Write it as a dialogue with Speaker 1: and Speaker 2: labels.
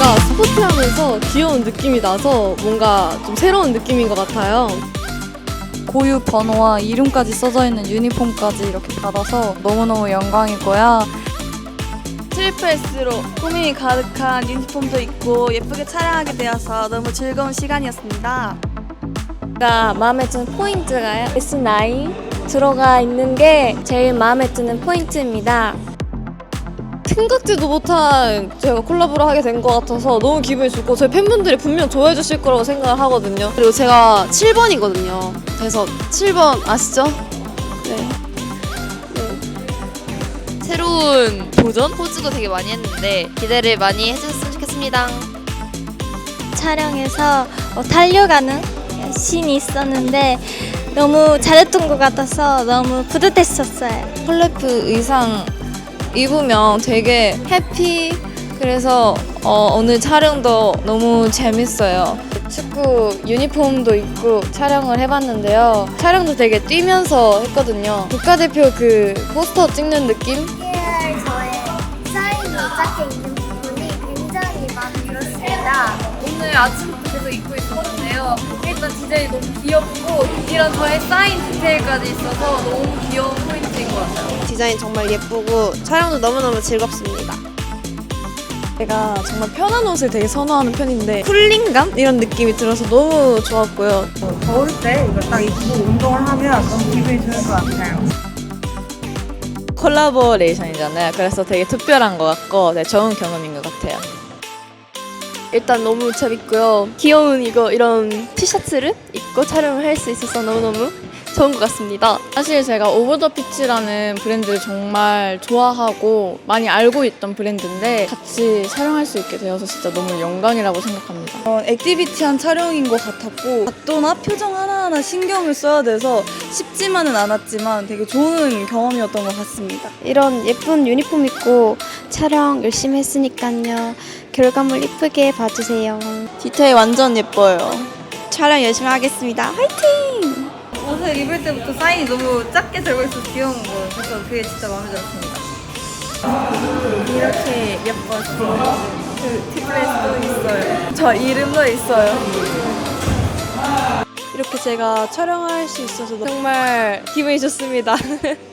Speaker 1: 보니까 스포티하면서 귀여운 느낌이 나서 뭔가 좀 새로운 느낌인 것 같아요.
Speaker 2: 고유 번호와 이름까지 써져 있는 유니폼까지 이렇게 받아서 너무너무 영광이고요.
Speaker 3: 트리플스로 꾸밈이 가득한 유니폼도 있고 예쁘게 촬영하게 되어서 너무 즐거운 시간이었습니다.
Speaker 4: 제가 마음에 드는 포인트가요. S9 들어가 있는 게 제일 마음에 드는 포인트입니다.
Speaker 1: 생각지도 못한 제가 콜라보를 하게 된 것 같아서 너무 기분이 좋고 저희 팬분들이 분명 좋아해 주실 거라고 생각을 하거든요. 그리고 제가 7번이거든요. 그래서 7번 아시죠? 네.
Speaker 5: 새로운 도전? 포즈도 되게 많이 했는데 기대를 많이 해주셨으면 좋겠습니다.
Speaker 4: 촬영에서 어, 달려가는 씬이 있었는데 너무 잘했던 것 같아서 너무 뿌듯했었어요.
Speaker 6: 폴레프 의상 입으면 되게 해피 그래서 어, 오늘 촬영도 너무 재밌어요. 축구 유니폼도 입고 촬영을 해봤는데요. 촬영도 되게 뛰면서 했거든요. 국가대표 그 포스터 찍는 느낌?
Speaker 7: 저의 사인이 짝에 있는 부분이 굉장히 마음에 들었습니다.
Speaker 6: 오늘 아침부터 계속 입고 있었는데요. 일단 디자인이 너무 귀엽고 이런 저의 사인 디테일까지 있어서 너무
Speaker 1: 디자인 정말 예쁘고 촬영도 너무너무 즐겁습니다. 제가 정말 편한 옷을 되게 선호하는 편인데 쿨링감? 이런 느낌이 들어서 너무 좋았고요.
Speaker 8: 더울 때 이거 딱 입고 운동을 하면 너무 기분이 좋을 것 같아요.
Speaker 6: 콜라보레이션이잖아요. 그래서 되게 특별한 것 같고 되게 좋은 경험인 것 같아요.
Speaker 1: 일단 너무 재밌고요. 귀여운 이거 이런 티셔츠를 입고 촬영을 할 수 있어서 너무너무 좋은 것 같습니다.
Speaker 6: 사실 제가 오버 더 피치라는 브랜드를 정말 좋아하고 많이 알고 있던 브랜드인데 같이 촬영할 수 있게 되어서 진짜 너무 영광이라고 생각합니다.
Speaker 2: 어, 액티비티한 촬영인 것 같았고 각도나 표정 하나하나 신경을 써야 돼서 쉽지만은 않았지만 되게 좋은 경험이었던 것 같습니다.
Speaker 4: 이런 예쁜 유니폼 입고 촬영 열심히 했으니까요. 결과물 이쁘게 봐주세요.
Speaker 3: 디테일 완전 예뻐요. 촬영 열심히 하겠습니다. 화이팅!
Speaker 2: 옷을 입을 때부터 사인이 너무 작게 들고 있어서 귀여운 거예요. 그래서 그게 진짜 마음에 들었습니다. 이렇게 예뻐서 그 티플레스도 있어요. 저 이름도 있어요.
Speaker 1: 이렇게 제가 촬영할 수 있어서 정말 기분이 좋습니다.